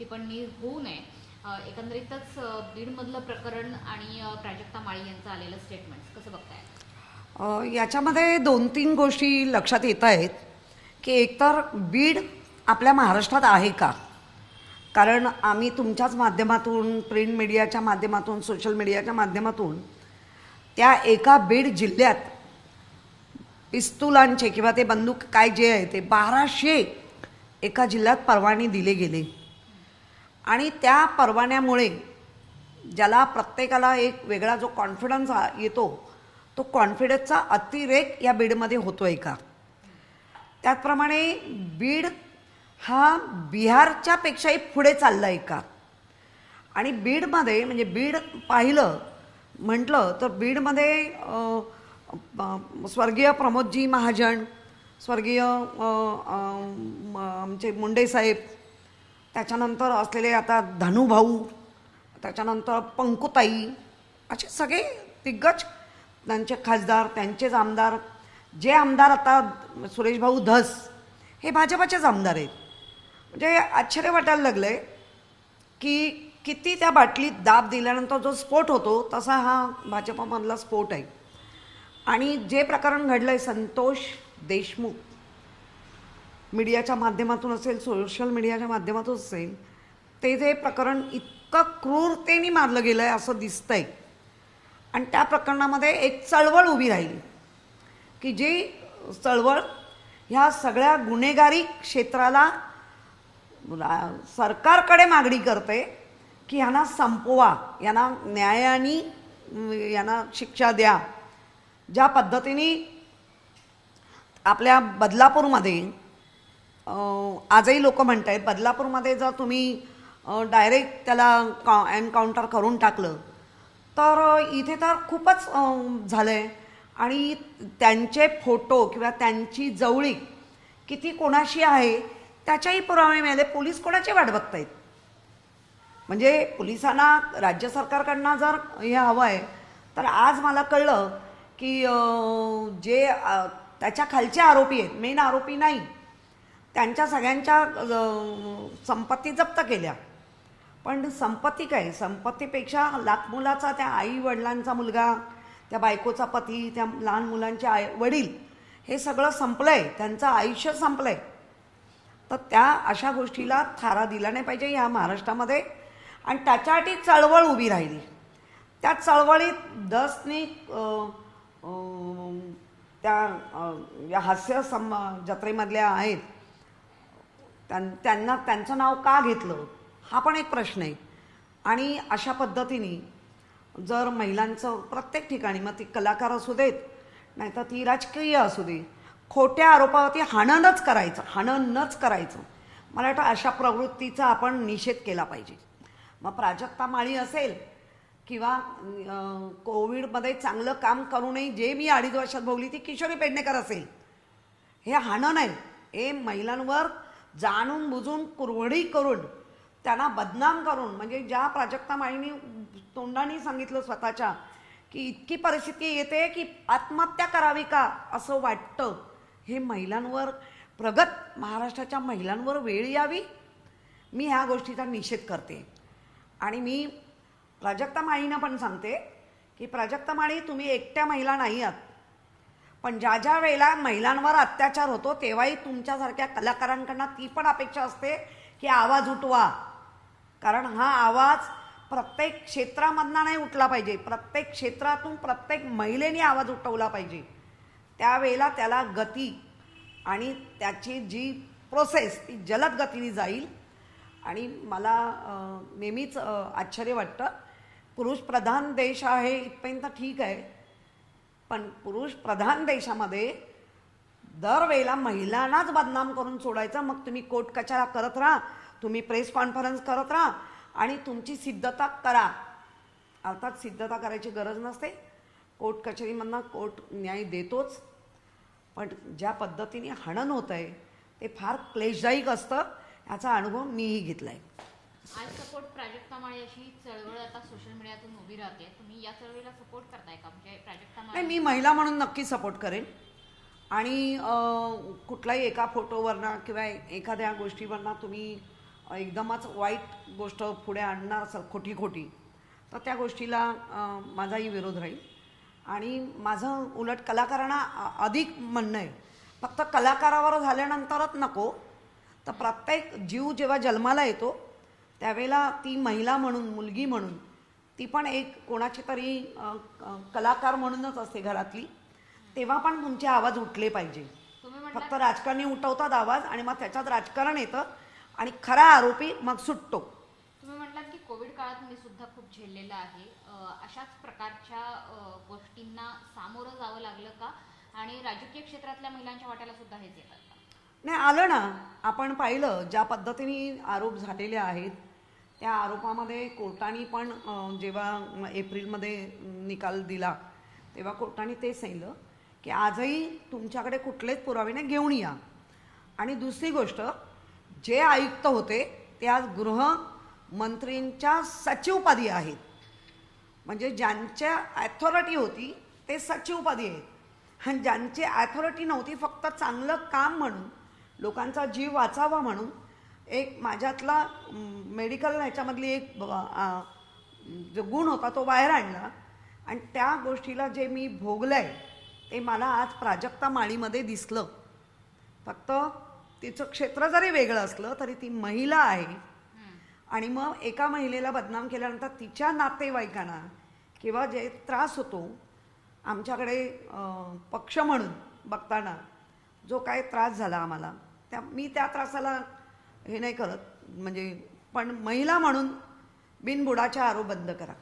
टिप्पणी होऊ नये. एकंदरीतच बीडमधलं प्रकरण आणि प्राजक्ता माळी यांचं आलेलं स्टेटमेंट कसं बघताय? याच्यामध्ये दोन तीन गोष्टी लक्षात येत आहेत की एकतर बीड आपल्या महाराष्ट्रात आहे का? कारण आम्ही तुमच्याच माध्यमातून प्रिंट मीडियाच्या माध्यमातून सोशल मीडियाच्या माध्यमातून त्या एका बीड जिल्ह्यात पिस्तुलांचे किंवा ते बंदूक काय जे आहे ते बाराशे एका जिल्ह्यात परवाने दिले गेले. आणि त्या परवान्यामुळे ज्याला प्रत्येकाला एक वेगळा जो कॉन्फिडन्स येतो तो कॉन्फिडन्सचा अतिरेक या बीडमध्ये होतो आहे का? त्याचप्रमाणे बीड हा बिहारच्या पेक्षाही पुढे चालला आहे का? आणि बीडमध्ये म्हणजे बीड पाहिलं म्हटलं तर बीडमध्ये स्वर्गीय प्रमोदजी महाजन स्वर्गीय आमचे मुंडे साहेब त्याच्यानंतर असलेले आता धनुभाऊ त्याच्यानंतर पंकुताई असे सगळे दिग्गज त्यांचे खासदार त्यांचेच आमदार. जे आमदार आता सुरेशभाऊ धस हे भाजपाचेच आमदार आहेत. म्हणजे आश्चर्य वाटायला लागलं आहे की किती त्या बाटलीत दाब दिल्यानंतर जो स्फोट होतो तसा हा भाजपामधला स्फोट आहे. आणि जे प्रकरण घडलं आहे संतोष देशमुख मीडियाच्या माध्यमातून असेल सोशल मीडियाच्या माध्यमातून असेल ते जे प्रकरण इतकं क्रूरतेने मारलं गेलं आहे असं दिसतंय. आणि त्या प्रकरणामध्ये एक चळवळ उभी राहिली की जी चळवळ ह्या सगळ्या गुन्हेगारी क्षेत्राला सरकारकडे मागणी करते की यांना संपवा यांना न्यायाने यांना शिक्षा द्या. ज्या पद्धतीने आपल्या बदलापूरमध्ये आजही लोक म्हणत आहेत बदलापूरमध्ये जर तुम्ही डायरेक्ट त्याला का एन्काउंटर करून टाकलं तर इथे तर खूपच झालं आहे आणि त्यांचे फोटो किंवा त्यांची जवळीक किती कोणाशी आहे त्याच्याही पुरावे मिळाले. पोलीस कोणाची वाट बघतायत? म्हणजे पोलिसांना राज्य सरकारकडनं जर हे हवं आहे तर आज मला कळलं की जे त्याच्या खालचे आरोपी आहेत मेन आरोपी नाही त्यांच्या सगळ्यांच्या संपत्ती जप्त केल्या. पण संपत्ती काय? संपत्तीपेक्षा लाखमुलाचा त्या आई वडिलांचा मुलगा त्या बायकोचा पती त्या लहान मुलांचे आई वडील हे सगळं संपलं आहे त्यांचं आयुष्य संपलं आहे तर त्या अशा गोष्टीला थारा दिला नाही पाहिजे या महाराष्ट्रामध्ये. आणि त्याच्यासाठी चळवळ उभी राहिली. त्या चळवळीत दसनी त्या या हास्य सम जत्रेमधल्या आहेत. त्यांना त्यांचं नाव का घेतलं? हा पण एक प्रश्न आहे. आणि अशा पद्धतीने जर महिलांचं प्रत्येक ठिकाणी मग ती कलाकार असू देत नाहीतर ती राजकीय असू दे खोट्या आरोपावरती हाणनच करायचं हाणनच करायचं. मला वाटतं अशा प्रवृत्तीचा आपण निषेध केला पाहिजे. मग प्राजक्ता माळी असेल किंवा कोविडमध्ये चांगलं काम करूनही जे मी अडीच वर्षात भोगली ती किशोरी पेडणेकर असेल. हे हाणं नाही. हे महिलांवर जाणून बुजून कुरवडी करून त्यांना बदनाम करून म्हणजे ज्या प्राजक्ता माईंनी तोंडाने सांगितलं स्वतःच्या की इतकी परिस्थिती येते की आत्महत्या करावी का असं वाटतं हे महिलांवर प्रगत महाराष्ट्राच्या महिलांवर वेळ यावी मी ह्या गोष्टीचा निषेध करते. आणि मी प्राजक्ता माळीनं पण सांगते की प्राजक्ता माळी तुम्ही एकट्या महिला नाही आहात. पण ज्या ज्या वेळेला महिलांवर अत्याचार होतो तेव्हाही तुमच्यासारख्या कलाकारांकडनं ती पण अपेक्षा असते की आवाज उठवा. कारण हा आवाज प्रत्येक क्षेत्रामधना नाही उठला पाहिजे. प्रत्येक क्षेत्रातून प्रत्येक महिलेने आवाज उठवला पाहिजे. त्यावेळेला त्याला गती आणि त्याची जी प्रोसेस ती जलद गतीने जाईल. आणि मला नेहमीच आश्चर्य वाटतं. पुरुषप्रधान देश आहे इथपर्यंत ठीक आहे. पण पुरुष प्रधान देशामध्ये दरवेळेला महिलांनाच बदनाम करून सोडायचं. मग तुम्ही कोर्ट कचरा करत राहा तुम्ही प्रेस कॉन्फरन्स करत राहा आणि तुमची सिद्धता करा. अर्थात सिद्धता करायची गरज नसते. कोर्ट कचेरीमधनं कोर्ट न्याय देतोच. पण ज्या पद्धतीने हणन होत आहे ते फार क्लेशदायक असतं याचा अनुभव मीही घेतला आहे आय सपोर्ट प्राजक्ता माळे अशी चळवळ आता सोशल मीडियातून उभी राहते. तुम्ही या चळवळीला सपोर्ट करताय का? म्हणजे प्राजक्ता नाही मी महिला म्हणून नक्की सपोर्ट करेन. आणि कुठलाही एका फोटोवरनं किंवा एखाद्या गोष्टीवरनं तुम्ही एकदमच वाईट गोष्ट पुढे आणणार असं खोटी खोटी तर त्या गोष्टीला माझाही विरोध राहील. आणि माझं उलट कलाकारांना अधिक म्हणणं आहे. फक्त कलाकारावर झाल्यानंतरच नको. तर प्रत्येक जीव जेव्हा जन्माला येतो त्यावेळेला ती महिला म्हणून मुलगी म्हणून ती पण एक कोणाची तरी कलाकार म्हणूनच असते घरातली. तेव्हा पण तुमचे आवाज उठले पाहिजे. तुम्ही म्हटलं फक्त राजकारणी उठवतात आवाज आणि मग त्याच्यात राजकारण येतं आणि खरा आरोपी मग सुटतो. तुम्ही म्हटलात की कोविड काळात मी सुद्धा खूप झेललेलं आहे. अशाच प्रकारच्या गोष्टींना सामोरं जावं लागलं का? आणि राजकीय क्षेत्रातल्या महिलांच्या वाट्याला सुद्धा हेच येतात का? नाही आलं ना. आपण पाहिलं ज्या पद्धतीने आरोप झालेले आहेत त्या आरोपामध्ये कोर्टाने पण जेव्हा एप्रिलमध्ये निकाल दिला तेव्हा कोर्टाने तेच सांगितलं की आजही तुमच्याकडे कुठलेच पुरावे नाही घेऊन या. आणि दुसरी गोष्ट जे आयुक्त होते ते आज गृहमंत्रींच्या सचिवपदी आहेत. म्हणजे ज्यांच्या ॲथॉरिटी होती ते सचिवपदी आहेत. आणि ज्यांची ॲथॉरिटी नव्हती फक्त चांगलं काम म्हणून लोकांचा जीव वाचावा म्हणून एक माझ्यातला मेडिकल ह्याच्यामधली एक जो गुण होता तो बाहेर आणला. आणि त्या गोष्टीला जे मी भोगलं आहे ते मला आज प्राजक्ता माळीमध्ये दिसलं. फक्त तिचं क्षेत्र जरी वेगळं असलं तरी ती महिला आहे. आणि मग एका महिलेला बदनाम केल्यानंतर तिच्या नातेवाईकांना किंवा जे त्रास होतो आमच्याकडे पक्ष म्हणून बघताना जो काय त्रास झाला आम्हाला त्या मी त्या त्रासाला हे नाही करत. म्हणजे पण महिला म्हणून बिनबुडाच्या आरोप बंद करा.